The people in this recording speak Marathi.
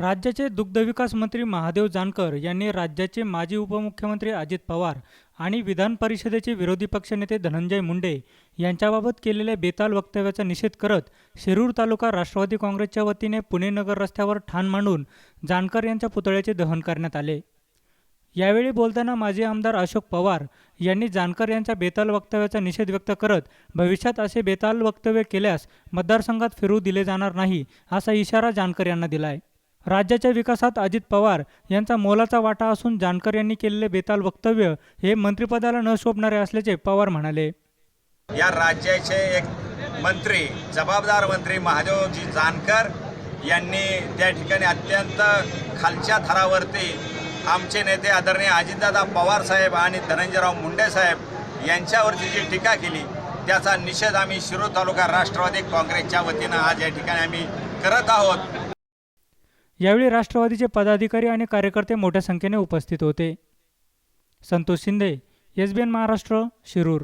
राज्याचे दुग्धविकास मंत्री महादेव जानकर यांनी राज्याचे माजी उपमुख्यमंत्री अजित पवार आणि विधान परिषदेचे विरोधी पक्षनेते धनंजय मुंडे यांच्याबाबत केलेल्या बेताल वक्तव्याचा निषेध करत शिरूर तालुका राष्ट्रवादी काँग्रेसच्या वतीने पुणे नगर रस्त्यावर ठाण मांडून जानकर यांच्या पुतळ्याचे दहन करण्यात आले. यावेळी बोलताना माजी आमदार अशोक पवार यांनी जानकर यांच्या बेताल वक्तव्याचा निषेध व्यक्त करत भविष्यात असे बेताल वक्तव्य केल्यास मतदारसंघात फिरू दिले जाणार नाही असा इशारा जानकर यांना दिलाय. राज्याच्या विकासात अजित पवार यांचा मोलाचा वाटा असून जानकर यांनी केलेले बेताल वक्तव्य हे मंत्रिपदाला न शोभणारे असल्याचे पवार म्हणाले. या राज्याचे एक मंत्री जबाबदार मंत्री महादेवजी जानकर यांनी त्या ठिकाणी अत्यंत खालच्या थरावरती आमचे नेते आदरणीय अजितदादा पवार साहेब आणि धनंजयराव मुंडे साहेब यांच्यावरती जी टीका केली त्याचा निषेध आम्ही शिरूर तालुका राष्ट्रवादी काँग्रेसच्या वतीनं आज या ठिकाणी आम्ही करत आहोत. यावेळी राष्ट्रवादीचे पदाधिकारी आणि कार्यकर्ते मोठ्या संख्येने उपस्थित होते. Santosh Shinde S B N Maharashtra Shirur.